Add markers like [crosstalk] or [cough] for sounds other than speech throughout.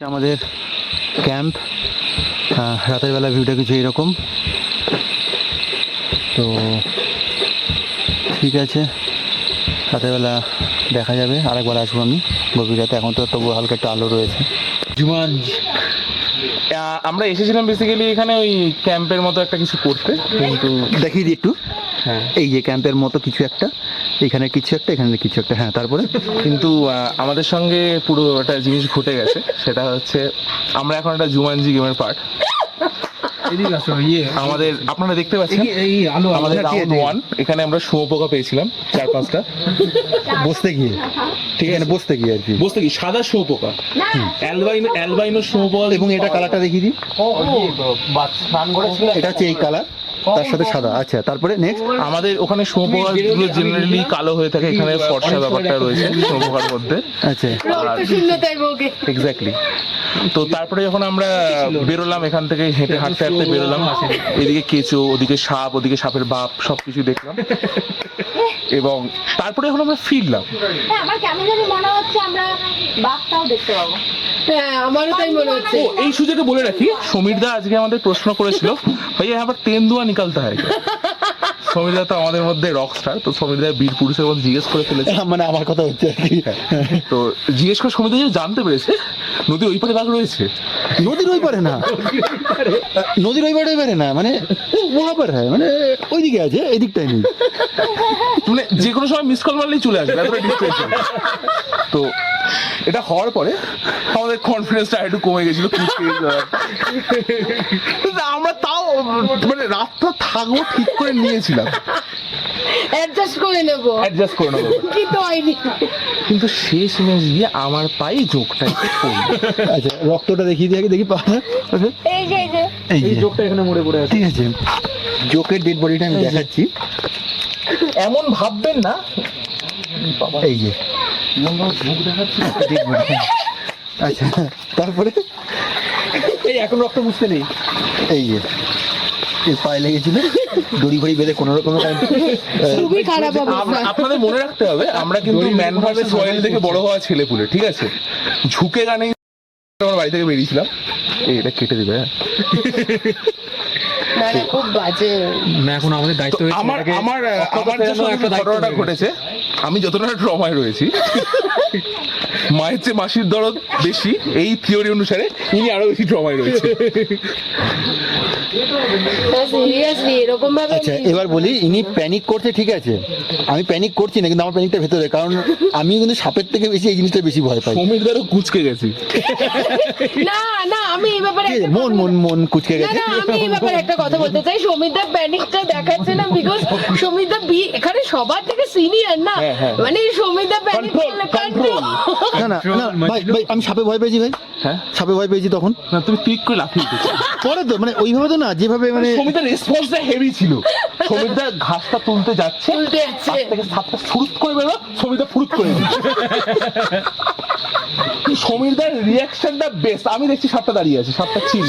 আমাদের ক্যাম্প রাতের বেলা ভিউটা কিছু এরকম। তো ঠিক আছে রাতের বেলা দেখা যাবে আরেকবার আসব আমি গভীর রাতে। এখন তো তবু হালকা একটু আলো রয়েছে। জুমানজ আমরা এসেছিলাম বেসিক্যালি এখানে ওই ক্যাম্পের মতো একটা কিছু করতে কিন্তু দেখিয়ে দিই একটু। হ্যাঁ। এই যে ক্যাম্পের মতো কিছু একটা। এখানে কিছু একটা এখানে কিছু একটা হ্যাঁ তারপরে? কিন্তু আহ, আমাদের সঙ্গে পুরো একটা জিনিস ঘটে গেছে সেটা হচ্ছে আমরা এখন একটা জুমানজি গেমের পার্ট ইয়ে। আমাদের আপনারা দেখতে পাচ্ছেন? আমাদের রাউন্ড ওয়ান এখানে আমরা শুয়োপোকা পেয়েছিলাম চার পাঁচটা। বসতে গিয়ে। ঠিক আছে বসতে গিয়ে আর কি। বুঝতে কি সাদা শুয়োপোকা অ্যালবাইনো অ্যালবাইনো শুয়োপোকা এবং এটা কালারটা দেখিয়ে দিই। এটা হচ্ছে এই কালার। তার সাথে সাদা আচ্ছা তারপরে নেক্সট আমাদের ওখানে শুয়োপোকাগুলো জেনারেলি কালো হয়ে থাকে এখানে ফর্সা ব্যাপারটা রয়েছে শুয়োপোকার মধ্যে। আচ্ছা। এক্স্যাক্টলি তো তারপরে যখন আমরা বেরোলাম এখান থেকে হেঁটে হাঁটতে হাঁটতে বেরোলাম। এদিকে কেঁচো ওদিকে সাপ ওদিকে সাপের বাপ সবকিছু দেখলাম। এবং তারপরে যখন আমরা ফিরলাম। হ্যাঁ আমার কেমন জানি মনে হচ্ছে আমরা বাঘটাও দেখতে পাবো। হ্যাঁ আমারও তাই মনে হচ্ছে। ও এই সুযোগে বলে রাখি সমীর দা আজকে আমাদের প্রশ্ন করেছিল ভাইয়া আবার তেন্দুয়া নিকালতে হয় क्या?" সমীর দা তো আমাদের মধ্যে রক স্টার তো সমীর দা বীর পুরুষের মধ্যে জিজ্ঞেস করে ফেলেছে। মানে আমার কথা হচ্ছে আর কি। তো জিজ্ঞেস করে সমীর দা যে জানতে পেরেছে নদীর ওই পারে বাঘ রয়েছে। নদীর ওই পারে না। নদীর ওই পারে পারে না মানে ওহা পার হ্যাঁ মানে ওইদিকে আছে এই দিকটাই নেই। মানে যে কোনো সময় মিস কল মারলেই চলে আসবে এতটা এ। তো এটা হওয়ার পরে আমাদের কনফিডেন্সটা একটু কমে গেছিল আমরা তাও মানে রাতটা থাকব ঠিক করে নিয়েছিলাম। অ্যাডজাস্ট করে নেব। অ্যাডজাস্ট করে নেব। কিন্তু হয়নি। কিন্তু শেষ মেশ গিয়ে আমার পায়ে জোকটা। আচ্ছা রক্তটা দেখিয়ে দিয়ে দেখি পা আচ্ছা, এই যে এই যে। এই এই এখানে মরে পড়ে আছে। ঠিক আছে। জোকের ডেড বডিটা আমি দেখাচ্ছি। এমন ভাববেন না। এই যে। আচ্ছা তারপরে? এই এখন রক্ত বুঝতে নেই। এই যে পায়ে লেগেছিল দড়ি ফড়ি বেঁধে কোনো রকম খুবই খারাপ আপনাদের মনে রাখতে হবে আমরা কিন্তু ম্যান ভার্সেস ওয়াইল্ড থেকে বড় হওয়া ছেলে পুলে ঠিক আছে? ঝুঁকে গানে আমার বাড়ি থেকে বেরিয়েছিলাম। এই এটা কেটে দিবে হ্যাঁ। না না খুব বাজে। না এখন আমাদের দায়িত্ব আমার আমার আমার যে একটা একটা ঘটনাটা ঘটেছে আমি যতটা ট্রমায় রয়েছি [laughs] মায়ের চেয়ে মাসির দরদ বেশি এই থিওরি অনুসারে ইনি আরও বেশি ট্রমায় রয়েছে। আচ্ছা এবার বলি ইনি প্যানিক করছে ঠিক আছে। আমি প্যানিক করছি না কিন্তু আমার প্যানিকটা ভেতরে কারণ আমি কিন্তু সাপের থেকে বেশি এই জিনিসটা বেশি ভয় পাই। সমীর দ্বারও কুচকে গেছি। [laughs] না না আমি এই ব্যাপারে মন মন মন কুচকে গেছে না আমি এই ব্যাপারে একটা কথা বলতে চাই। সমিতা প্যানিকটা দেখাচ্ছে না বিকজ সমিতা বি এখানে সবার থেকে সিনিয়র না। হ্যাঁ, হ্যাঁ। মানে সমিতা প্যানিক. না না না ভাই ভাই আমি সাপে ভয় পেয়েছি ভাই। হ্যাঁ? সাপে ভয় পেয়েছি তখন। না তুমি ক্লিক করে লাফিয়ে দিচ্ছ পরে তো মানে ওইভাবে তো না যেভাবে মানে সমিতার রেসপন্সটা হেভি ছিল। সমিতা ঘাসটা তুলতে যাচ্ছে তুলতে যাচ্ছে। সাপটা ফুরুত করে বেরো সমিতা ফুরুত করে দিচ্ছে। সমীরদার রিয়াকশনটা বেস্ট আমি দেখছি সাপটা দাঁড়িয়ে আছে সাপটা চিল।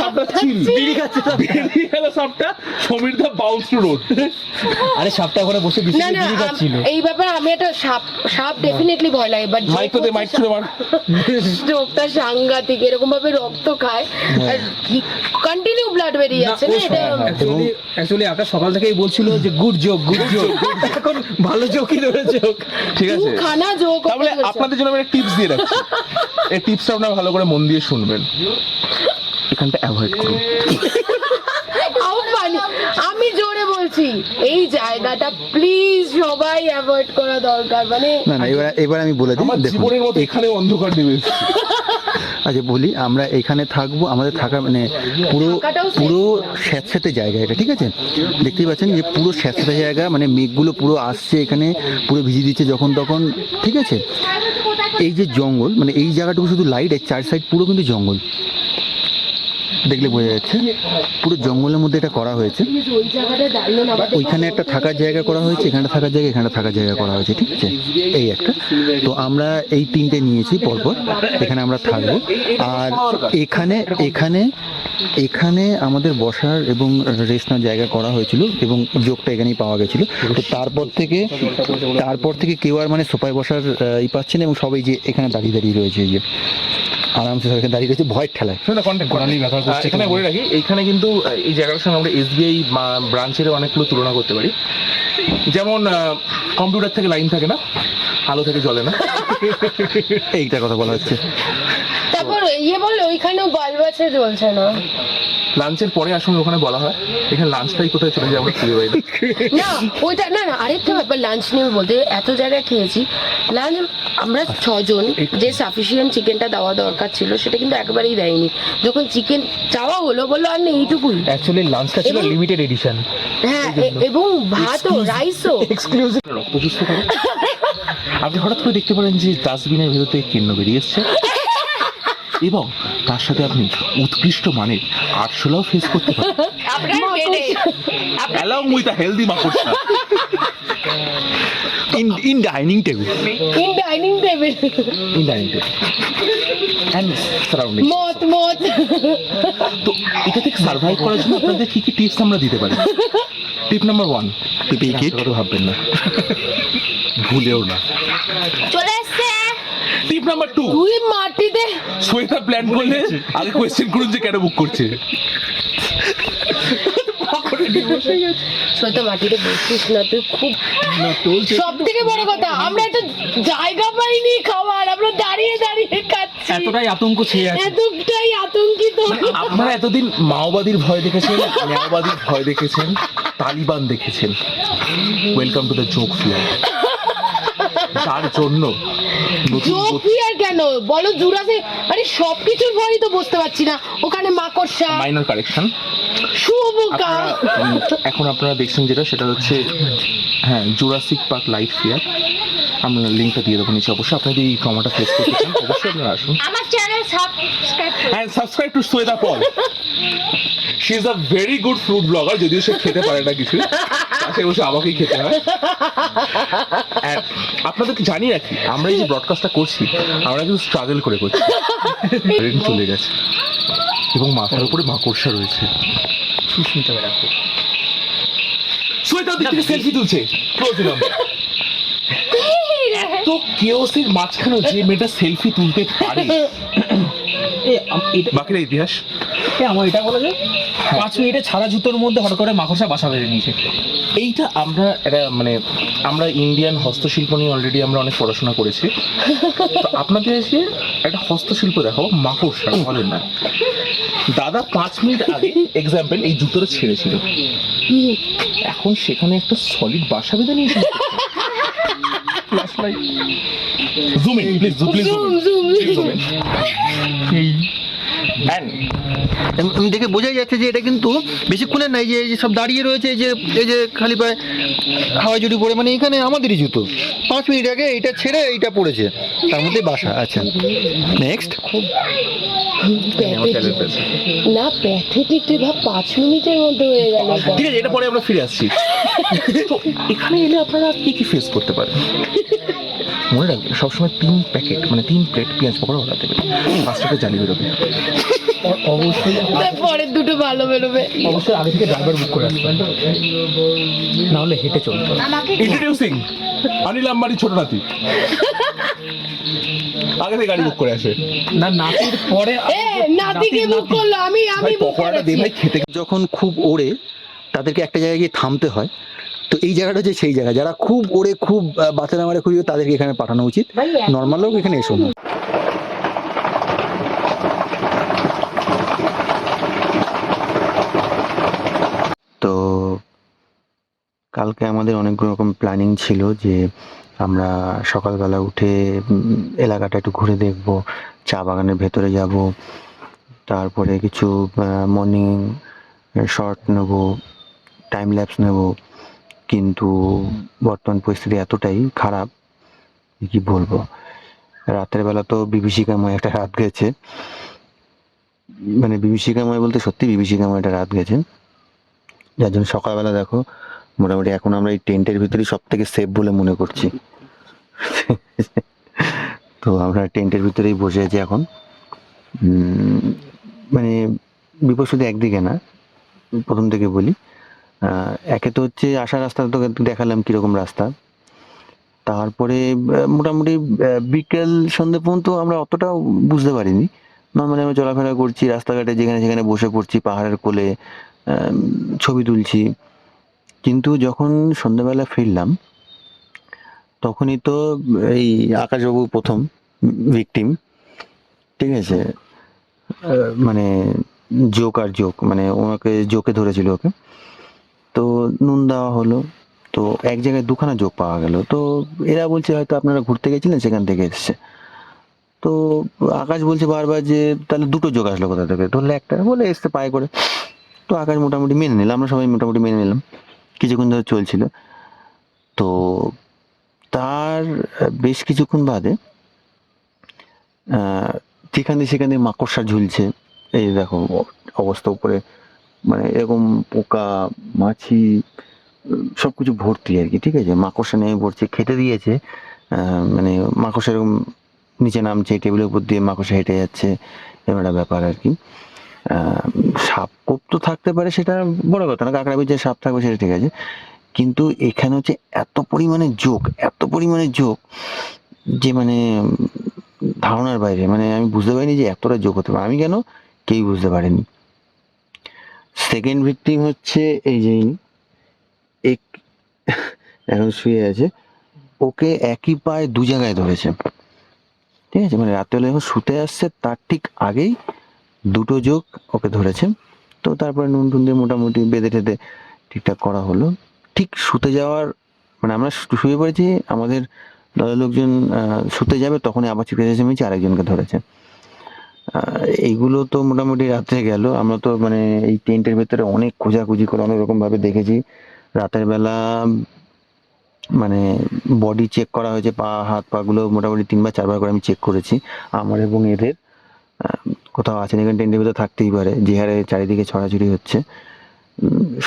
সাপটা চিল। বেরিয়ে গেল সাপটা সমীরদা বাউন্স টু রোড আরে সাপটা ওখানে বসে না বিড়ি না এই ব্যাপারে আমি একটা সাপ সাপ ডেফিনেটলি ভয় লাগে বাট মাইক তো দে মাইক ছুড়ে মার। সাংঘাতিক এরকম ভাবে রক্ত খায় আর কন্টিনিউ ব্লাড বেরিয়ে যাচ্ছে না এটা? অ্যাকচুয়ালি আকাশ সকাল থেকেই বলছিল যে গুড জোক গুড জোক এখন ভালো জোকই ধরে জোক ঠিক আছে। খানা যোগ তাহলে আপনাদের জন্য আমি একটা টিপস দিয়ে রাখছি। এই টিপসটা আপনারা ভালো করে মন দিয়ে শুনবেন। এখানটা অ্যাভয়েড করুন। আমি জোরে বলছি এই জায়গাটা প্লিজ সবাই অ্যাভয়েড করা দরকার মানে না না এবার এবার আমি বলে দিই আমার দেখুন জীবনের মতো এখানে অন্ধকার নেমে এসেছে। আচ্ছা বলি আমরা এখানে থাকব আমাদের থাকা মানে পুরো পুরো স্যাঁতস্যাঁতে জায়গা এটা ঠিক আছে? দেখতেই পাচ্ছেন যে পুরো স্যাঁতস্যাঁতে জায়গা মানে মেঘগুলো পুরো আসছে এখানে পুরো ভিজিয়ে দিচ্ছে যখন তখন ঠিক আছে? এই যে জঙ্গল মানে এই জায়গাটুকু শুধু লাইটের চার সাইড পুরো কিন্তু জঙ্গল। দেখলে বোঝা যাচ্ছে। পুরো জঙ্গলের মধ্যে এটা করা হয়েছে। ওইখানে একটা থাকার জায়গা করা হয়েছে এখানে থাকার জায়গা এখানে থাকার জায়গা করা হয়েছে, ঠিক আছে? এই একটা। তো আমরা এই তিনটে নিয়েছি পরপর, এখানে আমরা থাকব। আর এখানে এখানে এখানে আমাদের বসার এবং রেস্ট নেওয়ার জায়গা করা হয়েছিল এবং যোগটা এখানেই পাওয়া গেছিল। তো তারপর থেকে তারপর থেকে কেউ আর মানে সোফায় বসার ই পাচ্ছে না এবং সবাই যে এখানে দাঁড়িয়ে দাঁড়িয়ে রয়েছে, এই যে। আরামসে সবাই দাঁড়িয়ে রয়েছে ভয়ের ঠেলায়। শুনে কন্টেন্ট গোড়ালি ব্যথা করছে এখানে বলে রাখি এইখানে কিন্তু এই জায়গাটার সঙ্গে আমরা এসবিআই ব্রাঞ্চের অনেকগুলো তুলনা করতে পারি। যেমন কম্পিউটার থেকে লাইন থাকে না আলো থেকে জ্বলে না। এইটার কথা বলা হচ্ছে। তারপর ইয়ে বলে ওইখানেও বাল্ব আছে জ্বলছে না। লাঞ্চের পরে আসুন ওখানে বলা হয় এখানে লাঞ্চটাই কোথায় চলে যায় আমরা খুঁজে পাই না। ওইটা না না আরেকটা ব্যাপার লাঞ্চ নিয়ে বলতে এত জায়গায় খেয়েছি। লাঞ্চ আমরা ছজন যে সাফিসিয়েন্ট চিকেনটা দেওয়া দরকার ছিল সেটা কিন্তু একবারেই দেয়নি। যখন চিকেন চাওয়া হলো বলল আর না এইটুকুই। অ্যাকচুয়ালি লাঞ্চটা ছিল লিমিটেড এডিশন হ্যাঁ এবং ভাতও রাইসও এক্সক্লুসিভ আপনি হঠাৎ করে দেখতে পারেন যে ডাস্টবিনের ভেতর থেকে কিন্ন বেরিয়ে এসছে। [laughs] এবং তার সাথে আপনি উৎকৃষ্ট মানের আটশোলাও ফেস করতে পারেন। [laughs] আপনার পেটে। অ্যালং উইথ আ হেলদি মাকড়সা। In in dining table in dining table in dining table and surrounding মত মত তো এটা থেকে সার্ভাইভ করার জন্য আপনাদের কি কি টিপস আমরা দিতে পারি? Tip number one PP kit কথা ভাববেন না। [laughs] ভুলেও না। নাম্বার টু তুই মাটিতে সোয়েটার প্ল্যান করলে আগে কোয়েশ্চেন করুন যে কেন বুক করছে। শ্রোতা মাটিতে বসিস না তুই খুব সব থেকে বড় কথা আমরা একটা জায়গা পাইনি খাওয়ার আমরা দাঁড়িয়ে দাঁড়িয়ে খাচ্ছি। এতটাই আতঙ্ক ছেয়ে আছে। এতটাই আতঙ্কিত। আপনারা এতদিন মাওবাদীর ভয় দেখেছেন মাওবাদীর ভয় দেখেছেন তালিবান দেখেছেন। ওয়েলকাম টু দ্য জোক ফিয়ার তার জন্য যোগ ফিয়ার কেন? বলো জুরাসে আরে সবকিছুর ভয়ই তো বুঝতে পারছি না। ওখানে মাকড়সা। মাইনর কারেকশন আপনারা এখন আপনারা দেখছেন যেটা সেটা হচ্ছে হ্যাঁ জুরাসিক পার্ক লাইফ ফিয়ার আমরা লিঙ্কটা দিয়ে দেবো নিচে অবশ্যই। আপনাদের এই ট্রমাটা ফেস করতে চান অবশ্যই আপনারা আসুন। আমার subscribe and subscribe to Sayeda Pal she is a very good fruit blogger যদিও সে খেতে পারে না কিছু। পাশে বসে আমাকেই খেতে হয়। And আপনাদেরকে জানিয়ে রাখি আমরা এই যে ব্রডকাস্টটা করছি আমরা কিন্তু স্ট্রাগল করে করছি। ট্রেন চলে গেছে। এবং মাথার উপরে মাকড়সা রয়েছে। সুস্মিতা রাখো সোয়েটার দিক থেকে সেলফি তুলছে। ক্লোজ দিলাম [laughs] এত কেওসের মাঝখানেও যে মেয়েটা সেলফি তুলতে পারে আম- ইতিহাস? আমার এটা বলা যায় পাঁচ মিনিটে ছাড়া জুতোর মধ্যে হঠাৎ করে মাকড়সা বাসা বেঁধে নিয়েছে। এইটা আমরা একটা মানে আমরা ইন্ডিয়ান হস্তশিল্প নিয়ে অলরেডি আমরা অনেক পড়াশোনা করেছি। তো আপনাদের এসে একটা হস্তশিল্প দেখাবো মাকড়সা বলেন না। দাদা পাঁচ মিনিট আগে এক্সাম্পল এই জুতোটা ছেড়েছিল। এখন সেখানে একটা সলিড বাসা বেঁধে নিয়েছে। [laughs] Zoom in please please zoom zoom এই দেখে বোঝাই যাচ্ছে যে এটা কিন্তু বেশিক্ষণের নাই যে এই যে সব দাঁড়িয়ে রয়েছে এই যে এই যে খালি পায়ে হাওয়াই জুড়ি পরে মানে এখানে আমাদেরই জুতো। পাঁচ মিনিট আগে এইটা ছেড়ে এইটা পড়েছে। তার মধ্যে বাসা আচ্ছা নেক্সট না প্যাথেটিক তুই ভাব পাঁচ মিনিটের মধ্যে হয়ে গেল। এটা। ঠিক আছে এটা পরে আমরা ফিরে আসছি। [laughs] তো এখানে এলে আপনারা কি কি ফেস করতে পারেন? মনে রাখবেন সবসময় তিন প্যাকেট মানে তিন প্লেট পেঁয়াজ পকোড়া অর্ডার দেবেন পাঁচটাকে জালি বেরোবে। অবশ্যই তারপরের দুটো ভালো বেরোবে। অবশ্যই আগে থেকে ড্রাইভার বুক করে আসবেন না হলে হেঁটে চলতে হবে। ইন্ট্রোডিউসিং অনিল আম্বানি ছোট নাতি। আগে থেকে গাড়ি বুক করে আসে। না নাতির পরে এ নাতিকে বুক করল আমি আমি বুক পকোড়াটা দিয়ে খেতে যখন খুব ওড়ে তাদেরকে একটা জায়গায় গিয়ে থামতে হয়। তো এই জায়গাটা হচ্ছে সেই জায়গা। যারা খুব ওড়ে খুব বাচ্চা মারে খুঁজে তাদেরকে এখানে পাঠানো উচিত। নর্মাল লোক এখানে এসো না। তো কালকে আমাদের অনেক রকম প্ল্যানিং ছিল যে আমরা সকালবেলা উঠে এলাকাটা একটু ঘুরে দেখব চা বাগানের ভেতরে যাব তারপরে কিছু মর্নিং শর্ট নেব টাইম ল্যাপস নেব কিন্তু বর্তমান পরিস্থিতি এতটাই খারাপ কি বলব? রাতের বেলা তো বিভীষিকাময় একটা রাত গেছে। মানে বিভীষিকাময় বলতে সত্যি বিভীষিকাময়টা রাত গেছে। যার জন্য সকালবেলা দেখো, মোটামুটি এখন আমরা এই টেন্টের ভিতরেই সব থেকে সেফ বলে মনে করছি। [laughs] তো আমরা টেন্টের ভিতরেই বসে আছি এখন। মানে বিপদ শুধু একদিকে না, প্রথম থেকে বলি। একে তো হচ্ছে আসার রাস্তা তো দেখালাম কীরকম রাস্তা। তারপরে মোটামুটি বিকেল সন্ধ্যে পর্যন্ত আমরা অতটাও বুঝতে পারিনি। নর্মালি আমরা চলাফেরা করছি, রাস্তাঘাটে যেখানে সেখানে বসে পড়ছি, পাহাড়ের কোলে ছবি তুলছি। কিন্তু যখন সন্ধ্যেবেলা ফিরলাম, তখনই তো এই আকাশবাবু প্রথম ভিকটিম ঠিক আছে? মানে জোক আর জোক মানে ওনাকে জোকে ধরেছিল ওকে। তো নুন দেওয়া হলো। তো এক জায়গায় দুখানা যোগ পাওয়া গেল। তো এরা বলছে হয়তো আপনারা ঘুরতে গেছিলেন, সেখান থেকে এসছে। তো আকাশ বলছে বারবার যে, তাহলে দুটো যোগ আসলো কোথা থেকে? ধরলে একটা, বলে এসছে পায়ে করে। তো আকাশ মোটামুটি মেনে নিলাম আমরা সবাই মোটামুটি মেনে নিলাম। কিছুক্ষণ ধরে চলছিল। তো তার বেশ কিছুক্ষণ বাদে যেখানে সেখানে মাকড়সা ঝুলছে, এই দেখো অবস্থা উপরে। মানে এরকম পোকা, মাছি সব কিছু ভর্তি আর কি, ঠিক আছে? মাকড়সা নেমে পড়ছে খেতে দিয়েছে। মানে মাকড়সা এরকম নিচে নামছে, টেবিলের উপর দিয়ে মাকড়সা হেঁটে যাচ্ছে, এরকম একটা ব্যাপার আর কি। সাপ কোপ তো থাকতে পারে, সেটা বড় কথা না, কাঁকড়া বিচে সাপ থাকবে সেটা ঠিক আছে। কিন্তু এখানে হচ্ছে এত পরিমাণে যোগ, এত পরিমাণে যোগ যে মানে ধারণার বাইরে মানে আমি বুঝতে পারিনি যে এতটা যোগ হতে পারে। আমি কেন? কেউ বুঝতে পারেনি। সেকেন্ড ভিকটিম হচ্ছে এই যে এক এখন শুয়ে আছে। ওকে একই পায়ে দু জায়গায় ধরেছে। ঠিক আছে? মানে রাত্রেবেলা যখন শুতে আসছে, তার ঠিক আগেই দুটো যোগ ওকে ধরেছে। তো তারপরে নুন টুন দিয়ে মোটামুটি বেঁধে টেঁধে ঠিকঠাক করা হলো। ঠিক শুতে যাওয়ার মানে আমরা শুয়ে পড়েছি, আমাদের দলের লোকজন শুতে যাবে, তখনই আবার চিৎকার চেঁচামেচি আরেকজনকে ধরেছে। এইগুলো তো মোটামুটি রাত্রে গেল। আমরা তো মানে এই টেন্টের ভেতরে অনেক খোঁজাখুঁজি করে অনেক রকম ভাবে দেখেছি। রাতের বেলা মানে বডি চেক করা হয়েছে, পা, হাত পা গুলো মোটামুটি তিনবার, চারবার করে আমি চেক করেছি। আমার এবং এদের কোথাও আছে এখানে টেন্টের ভেতরে থাকতেই পারে। যে হারে চারিদিকে ছড়াছড়ি হচ্ছে।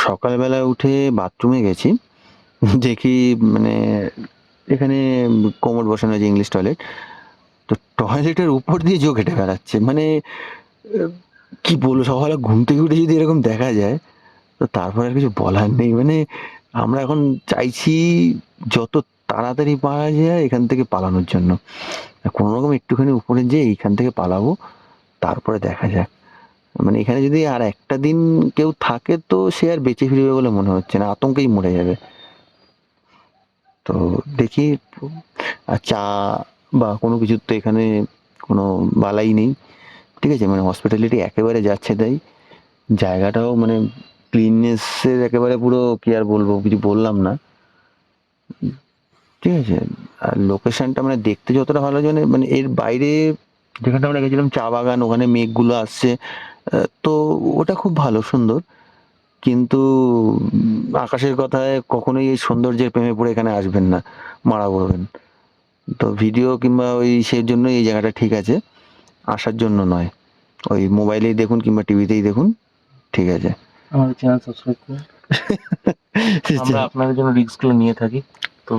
সকালবেলা উঠে বাথরুমে গেছি। দেখি মানে এখানে কোমর বসানো হয়েছে ইংলিশ টয়লেট তো টয়লেটের উপর দিয়ে যোগ হেঁটে বেড়াচ্ছে। মানে কি বলব সকালে ঘুম থেকে উঠে যদি এরকম দেখা যায়, তো তারপর আর কিছু বলার নেই। মানে আমরা এখন চাইছি যত তাড়াতাড়ি পারা যায় এখান থেকে পালানোর জন্য। কোনো রকম একটুখানি উপরে যেয়ে এইখান থেকে পালাবো, তারপরে দেখা যাক। মানে এখানে যদি আর একটা দিন কেউ থাকে, তো সে আর বেঁচে ফিরবে বলে মনে হচ্ছে না, আতঙ্কেই মরে যাবে। তো দেখি চা বা কোনো কিছুর তো এখানে কোনো বালাই নেই। ঠিক আছে মানে হসপিটালিটি একেবারে যাচ্ছে তাই। জায়গাটাও মানে ক্লিননেসের একেবারে পুরো কি আর বলব, কিছু বললাম না। ঠিক আছে, আর লোকেশনটা মানে দেখতে যতটা ভালো জানে মানে এর বাইরে যেখানটা আমরা গেছিলাম, চা বাগান, ওখানে মেঘগুলো আসছে তো ওটা খুব ভালো, সুন্দর। কিন্তু আকাশের কথায় কখনোই এই সৌন্দর্যের প্রেমে পড়ে এখানে আসবেন না, মারা পড়বেন। তো ভিডিও কিংবা ওই সেই জন্য এই জায়গাটা ঠিক আছে। আসার জন্য নয়। ওই মোবাইলেই দেখুন কিংবা টিভিতেই দেখুন ঠিক আছে। আমাদের চ্যানেল সাবস্ক্রাইব করুন। [laughs] আমরা আপনাদের জন্য রিস্কগুলো নিয়ে থাকি তো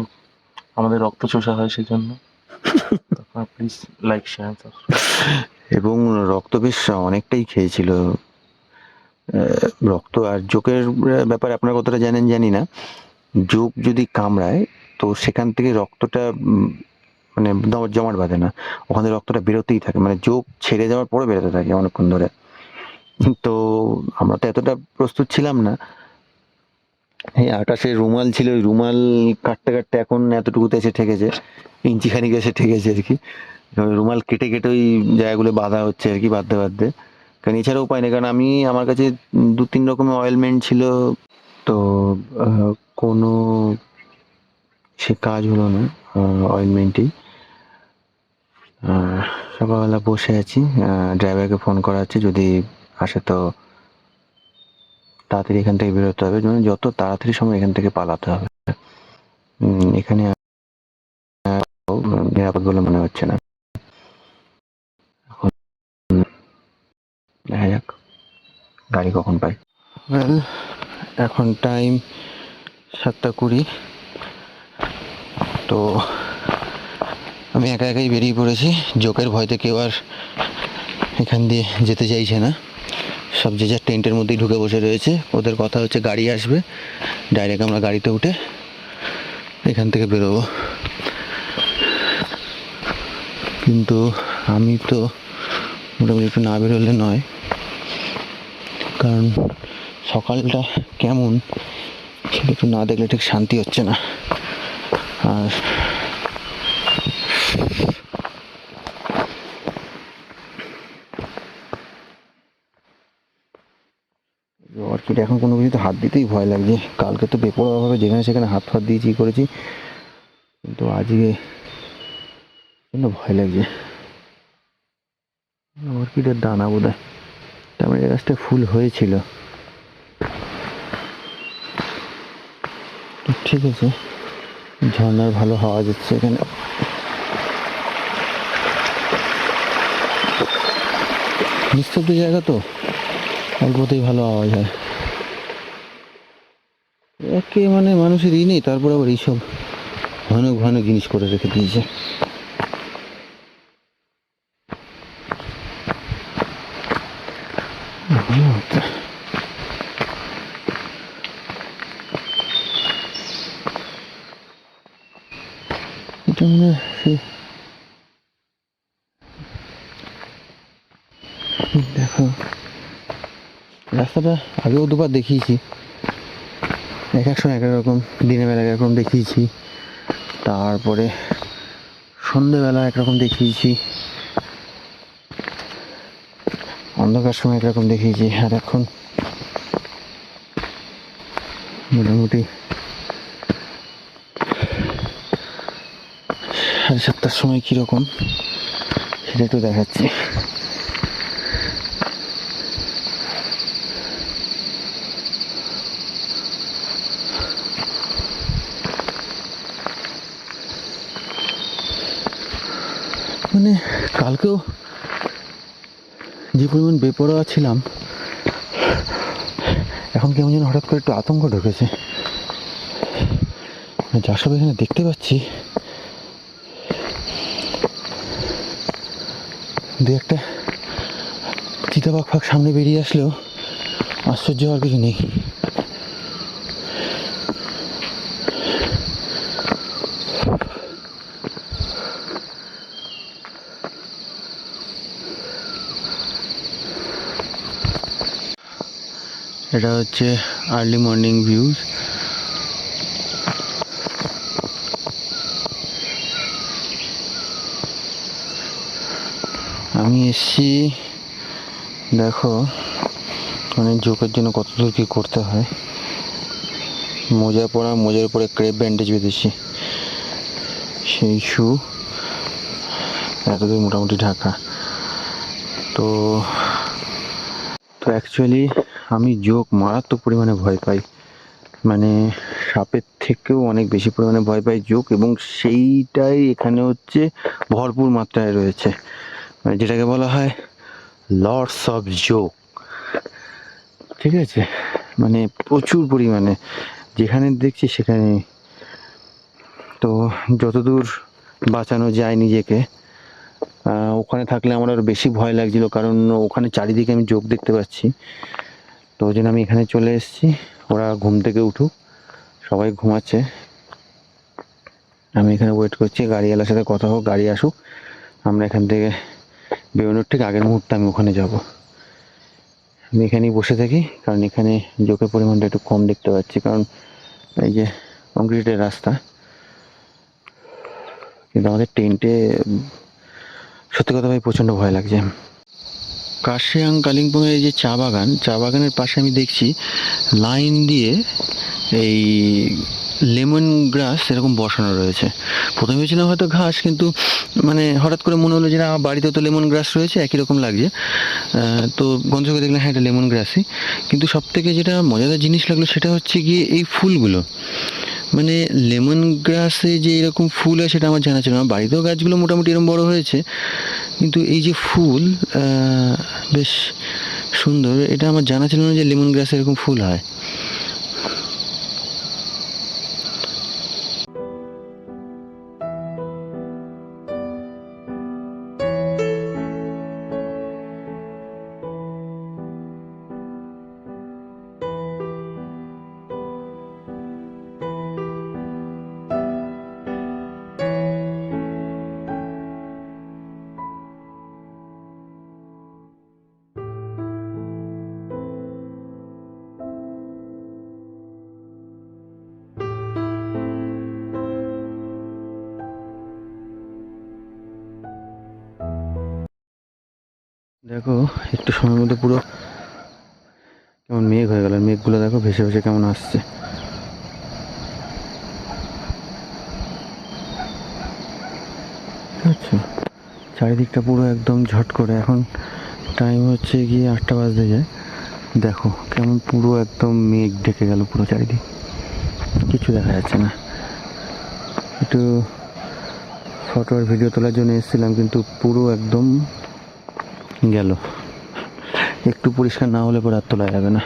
আমাদের রক্ত চোষা হয় সেজন্য। [laughs] তো আপনারা প্লিজ লাইক শেয়ার সাবস্ক্রাইব এবং রক্ত বেশ অনেকটাই খেয়েছিল। রক্ত আর জোকের ব্যাপারে আপনারা কতটা জানেন জানি না। জোক যদি কামড়ায় তো সেখান থেকে রক্তটা মানে জমাট বাঁধে না। ওখান থেকে রক্তটা বেরোতেই থাকে। মানে জোক ছেড়ে যাওয়ার পরে বেরোতে থাকে অনেকক্ষণ ধরে। তো আমরা তো এতটা প্রস্তুত ছিলাম না। এই আকাশে রুমাল ছিল। ওই রুমাল কাটতে কাটতে এখন এতটুকুতে এসে ঠেকেছে। ইঞ্চি খানিক এসে ঠেকেছে আর কি। রুমাল কেটে কেটে ওই জায়গাগুলো বাঁধা হচ্ছে আর কি বাঁধতে বাঁধতে। কারণ এছাড়া উপায় নেই। কারণ আমি আমার কাছে দু তিন রকমের অয়েলমেন্ট ছিল। তো কোনো সে কাজ হলো না অয়েলমেন্টেই সকালবেলা বসে আছি। ড্রাইভারকে ফোন করা হচ্ছে, যদি আসে তো তাড়াতাড়ি এখান থেকে বেরোতে হবে। যত তাড়াতাড়ি সময় এখান থেকে পালাতে হবে। এখানে নিরাপদ বলে মনে হচ্ছে না। দেখা যাক, গাড়ি কখন পাই। এখন টাইম সাতটা কুড়ি। তো আমি একা একাই বেরিয়ে পড়েছি। জোকের ভয়তে কেউ আর এখান দিয়ে যেতে চাইছে না। সব যে যার টেন্টের মধ্যেই ঢুকে বসে রয়েছে। ওদের কথা হচ্ছে গাড়ি আসবে। ডাইরেক্ট আমরা গাড়িতে উঠে এখান থেকে বেরোবো। কিন্তু আমি তো মোটামুটি একটু না বেরোলে নয়। কারণ সকালটা কেমন সেটা একটু না দেখলে ঠিক শান্তি হচ্ছে না। আর অর্কিড এখন কোনো কিছুতে হাত দিতেই ভয় লাগছে। কালকে তো বেপরোয়াভাবে যেখানে সেখানে হাত ফাত দিয়েছি করেছি। কিন্তু আজকে জন্য ভয় লাগছে। অর্কিডের দানা বোধ হয়। তার এই গাছটা ফুল হয়েছিল। ঠিক আছে। ঝর্নার ভালো হাওয়া যাচ্ছে এখানে। নিস্তব্ধ জায়গা তো? অল্পতেই ভালো আওয়াজ হয়। একে মানে মানুষের ই নেই, তারপর আবার এইসব ভয়ানক ভয়ানক জিনিস করে রেখে দিয়েছে। দেখো, রাস্তাটা আগেও দুবার দেখিয়েছি। এক এক সময় এক এক রকম, দিনের বেলা এক রকম দেখিয়েছি। তারপরে সন্ধেবেলা একরকম দেখিয়েছি। অন্ধকার সময় একরকম দেখিয়েছি। আর এখন মোটামুটি সাড়ে সাতটার সময় কীরকম, সেটা একটু দেখাচ্ছি মানে কালকেও যে পরিমাণ বেপরোয়া ছিলাম, এখন কেমন যেন হঠাৎ করে একটু আতঙ্ক ঢুকেছে। যা সব এখানে দেখতে পাচ্ছি, দু একটা চিতাবাঘ ফাঁক সামনে বেরিয়ে আসলেও আশ্চর্য হওয়ার কিছু নেই। এটা হচ্ছে আর্লি মর্নিং ভিউজ আমি এসছি, দেখো মানে যোগের জন্য কত দূর কী করতে হয়। মোজা পরা, মোজার উপরে ক্রেপ ব্যান্ডেজ বেঁধেছি। সেই শু এতদূর মোটামুটি ঢাকা। তো তো অ্যাকচুয়ালি আমি যোগ মারাত্মক পরিমাণে ভয় পাই। মানে সাপের থেকেও অনেক বেশি পরিমাণে ভয় পাই যোগ এবং সেইটাই এখানে হচ্ছে ভরপুর মাত্রায় রয়েছে। মানে যেটাকে বলা হয় লর্ডস অফ যোগ। ঠিক আছে? মানে প্রচুর পরিমাণে। যেখানে দেখছি সেখানে। তো যতদূর বাঁচানো যায় নিজেকে ওখানে থাকলে আমার আরও বেশি ভয় লাগছিল, কারণ ওখানে চারিদিকে আমি যোগ দেখতে পাচ্ছি। তো ওই জন্য আমি এখানে চলে এসেছি। ওরা ঘুম থেকে উঠুক, সবাই ঘুমাচ্ছে। আমি এখানে ওয়েট করছি, গাড়িওয়ালার সাথে কথা হোক, গাড়ি আসুক। আমরা এখান থেকে বেরোনোর ঠিক আগের মুহূর্তে আমি ওখানে যাব। আমি এখানেই বসে থাকি, কারণ এখানে যোগের পরিমাণটা একটু কম দেখতে পাচ্ছি, কারণ এই যে কংক্রিটের রাস্তা। কিন্তু আমাদের টেন্টে, সত্যি কথা ভাই প্রচণ্ড ভয় লাগছে। কাশিয়াং কালিম্পংয়ের এই যে চা বাগান, চা বাগানের পাশে আমি দেখছি লাইন দিয়ে এই লেমন গ্রাস এরকম বসানো রয়েছে। প্রথমে ভেবেছিলাম হয়তো ঘাস, কিন্তু মানে হঠাৎ করে মনে হলো যে না আমার বাড়িতে তো লেমন গ্রাস রয়েছে, একই রকম লাগছে। তো করে দেখলাম হ্যাঁ এটা লেমন গ্রাসই। কিন্তু সব থেকে যেটা মজাদার জিনিস লাগল সেটা হচ্ছে গিয়ে এই ফুলগুলো। মানে লেমন গ্রাসে যে এরকম ফুল হয় সেটা আমার জানা ছিল না। বাড়িতেও গাছগুলো মোটামুটি এরকম বড় হয়েছে। কিন্তু এই যে ফুল বেশ সুন্দর। এটা আমার জানা ছিল না যে লেমন গ্রাস এরকম ফুল হয়। দেখো, একটু সময়ের মধ্যে পুরো কেমন মেঘ হয়ে গেল। মেঘগুলো দেখো, ভেসে ভেসে কেমন আসছে। আচ্ছা চারিদিকটা পুরো একদম ঝট করে। এখন টাইম হচ্ছে গিয়ে আটটা বাজতে যায়। দেখো, কেমন পুরো একদম মেঘ ঢেকে গেল পুরো চারিদিক। কিছু দেখা যাচ্ছে না। একটু ফটো আর ভিডিও তোলার জন্য এসেছিলাম, কিন্তু পুরো একদম গেল। একটু পরিষ্কার না হলে পরে আর তোলা যাবে না।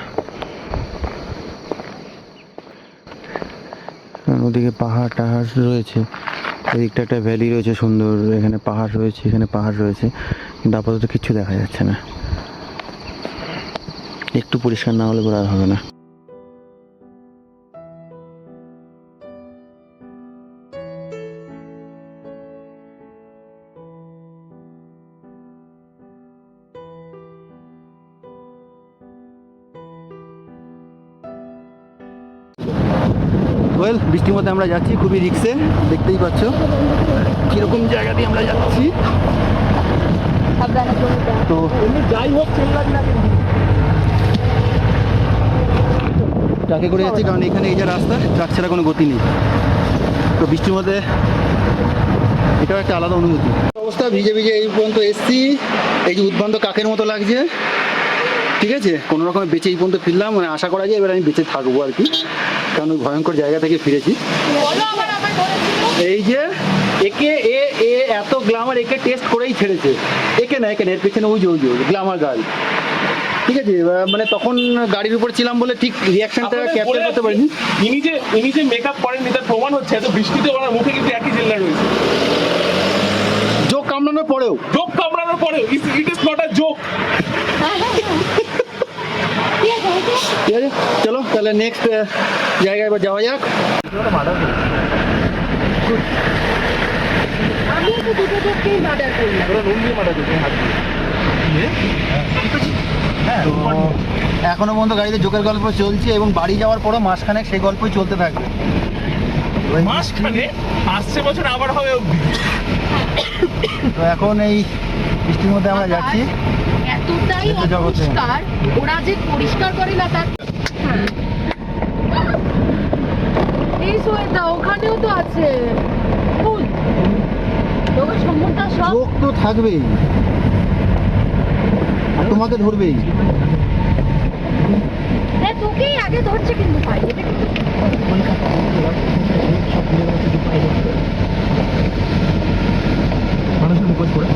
ওদিকে পাহাড় টাহাড় রয়েছে। এদিকটা একটা ভ্যালি রয়েছে সুন্দর। এখানে পাহাড় রয়েছে, এখানে পাহাড় রয়েছে। কিন্তু আপাতত কিচ্ছু দেখা যাচ্ছে না। একটু পরিষ্কার না হলে পরে আর হবে না। মধ্যে আমরা যাচ্ছি, খুবই রিক্সে দেখতেই পাচ্ছ। কীরকম জায়গা দিয়ে আমরা যাচ্ছি। তো যাই হোক ট্রাকে করে যাচ্ছি, কারণ এখানে এই যে রাস্তা, ট্রাক ছাড়া কোনো গতি নেই। তো বৃষ্টির মধ্যে এটাও একটা আলাদা অনুভূতি। অবস্থা ভিজে ভিজে এই পর্যন্ত এসছি। এই যে উদ্ভ্রান্ত কাকের মতো লাগছে। ঠিক আছে? কোনো রকমে বেঁচে এই পর্যন্ত ফিরলাম মানে আশা করা যায় এবার আমি বেঁচে থাকব আর কি। কারণ ওই ভয়ঙ্কর জায়গা থেকে ফিরেছি। এই যে একে এ এ এত গ্লামার একে টেস্ট করেই ছেড়েছে। একে না একে না এর পেছনে ওই যে ওই যে গ্লামার গার্ল ঠিক আছে? মানে তখন গাড়ির উপর ছিলাম বলে ঠিক রিয়াকশনটা ক্যাপচার করতে পারিনি। ইনি যে ইনি যে মেকআপ করেননি তার প্রমাণ হচ্ছে এত বৃষ্টিতে ওনার মুখে কিন্তু একই জেল্লা রয়েছে। যোগ কামড়ানোর পরেও। জোক কামড়ানোর পরেও it is not a joke ঠিক আছে চলো তাহলে নেক্সট জায়গায় এবার যাওয়া যাক। তো এখনও পর্যন্ত গাড়িতে জোকের গল্প চলছে এবং বাড়ি যাওয়ার পরও মাসখানেক সেই গল্পই চলতে থাকবে। ওই মাসখানে? আসছে বছর আবার হবে অব্দি তো এখন এই বৃষ্টির মধ্যে আমরা যাচ্ছি। দুটাই ওরা যে পরিষ্কার করে না তার হ্যাঁ। এই সোয়েটা ওখানেও তো আছে। তোমাকে ধরবেই। হ্যাঁ তোকেই আগে ধরছে কিন্তু মানুষের মুখোশ করে।